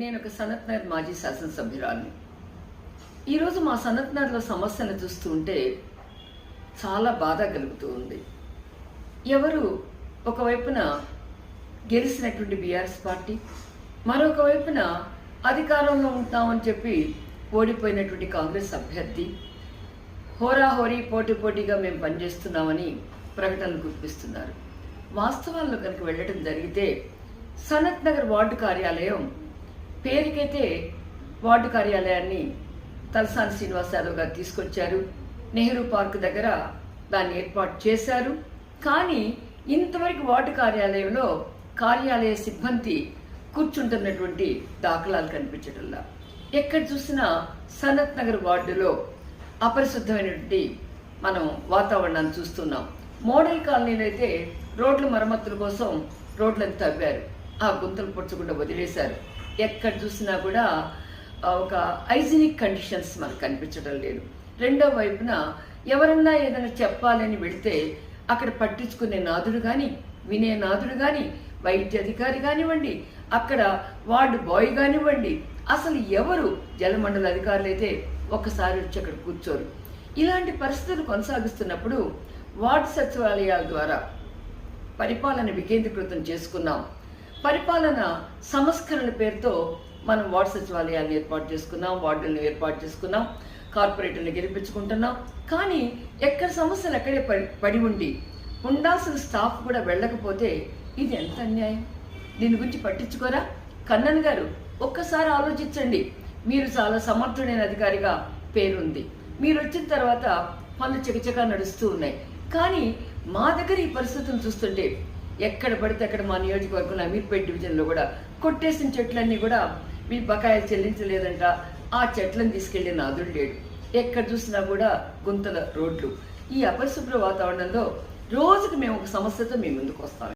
నేను ఒక సనత్నగర్ మాజీ శాసనసభ్యురాలిని. ఈరోజు మా సనత్నగర్లో సమస్యను చూస్తుంటే చాలా బాధ కలుగుతూ ఉంది. ఎవరు ఒకవైపున గెలిచినటువంటి బీఆర్ఎస్ పార్టీ మరొక వైపున అధికారంలో ఉంటామని చెప్పి ఓడిపోయినటువంటి కాంగ్రెస్ అభ్యర్థి హోరాహోరీ పోటీ పోటీగా మేము పనిచేస్తున్నామని ప్రకటనలు గుర్తిస్తున్నారు వాస్తవాల్లో కనుక వెళ్ళటం జరిగితే సనత్ నగర్ వార్డు కార్యాలయం పేరుకైతే వార్డు కార్యాలయాన్ని తలసాని శ్రీనివాస యాదవ్ గారు తీసుకొచ్చారు. నెహ్రూ పార్క్ దగ్గర దాన్ని ఏర్పాటు చేశారు. కానీ ఇంతవరకు వార్డు కార్యాలయంలో కార్యాలయ సిబ్బంది కూర్చుంటున్నటువంటి దాఖలాలు కనిపించడంలా. ఎక్కడ చూసినా సనత్ నగర్ వార్డులో అపరిశుద్ధమైనటువంటి మనం వాతావరణాన్ని చూస్తున్నాం. మోడల్ కాలనీలో అయితే రోడ్ల మరమ్మతుల కోసం రోడ్లను తవ్వారు. ఆ గుంతలు పొడ్చకుండా వదిలేశారు. ఎక్కడ చూసినా కూడా ఒక హైజీనిక్ కండిషన్స్ మనకు కనిపించడం లేదు. రెండో వైపున ఎవరన్నా ఏదైనా చెప్పాలని వెళితే అక్కడ పట్టించుకునే నాదుడు కానీ వినే నాదుడు కానీ వైద్య అధికారి కానివ్వండి అక్కడ వార్డు బాయ్ కానివ్వండి అసలు ఎవరు జలమండల అధికారులు అయితే ఒక్కసారి వచ్చి అక్కడ కూర్చోరు. ఇలాంటి పరిస్థితులు కొనసాగిస్తున్నప్పుడు వార్డు సచివాలయాల ద్వారా పరిపాలన వికేంద్రీకృతం చేసుకున్నాం. పరిపాలన సంస్కరణ పేరుతో మనం వార్డు సచివాలయాన్ని ఏర్పాటు చేసుకున్నాం వార్డులను ఏర్పాటు చేసుకున్నాం కార్పొరేటర్ని గెలిపించుకుంటున్నాం. కానీ ఎక్కడ సమస్యలు ఎక్కడే పడి పడి ఉండి ఉండాల్సిన స్టాఫ్ కూడా వెళ్ళకపోతే ఇది ఎంత అన్యాయం? దీని గురించి పట్టించుకోరా? కన్నన్ గారు ఒక్కసారి ఆలోచించండి. మీరు చాలా సమర్థుడైన అధికారిగా పేరుంది. మీరు వచ్చిన తర్వాత పనులు చకచకా నడుస్తూ ఉన్నాయి. కానీ మా దగ్గర ఈ పరిస్థితులు చూస్తుంటే ఎక్కడ పడితే అక్కడ మా నియోజకవర్గంలో అమీర్పేట్ డివిజన్లో కూడా కొట్టేసిన చెట్లన్నీ కూడా మీ బకాయిలు చెల్లించలేదంట. ఆ చెట్లను తీసుకెళ్ళే నాదుడు లేడు. ఎక్కడ చూసినా కూడా గుంతల రోడ్లు. ఈ అపరిశుభ్ర వాతావరణంలో రోజుకి మేము ఒక సమస్యతో మీ ముందుకు వస్తాం.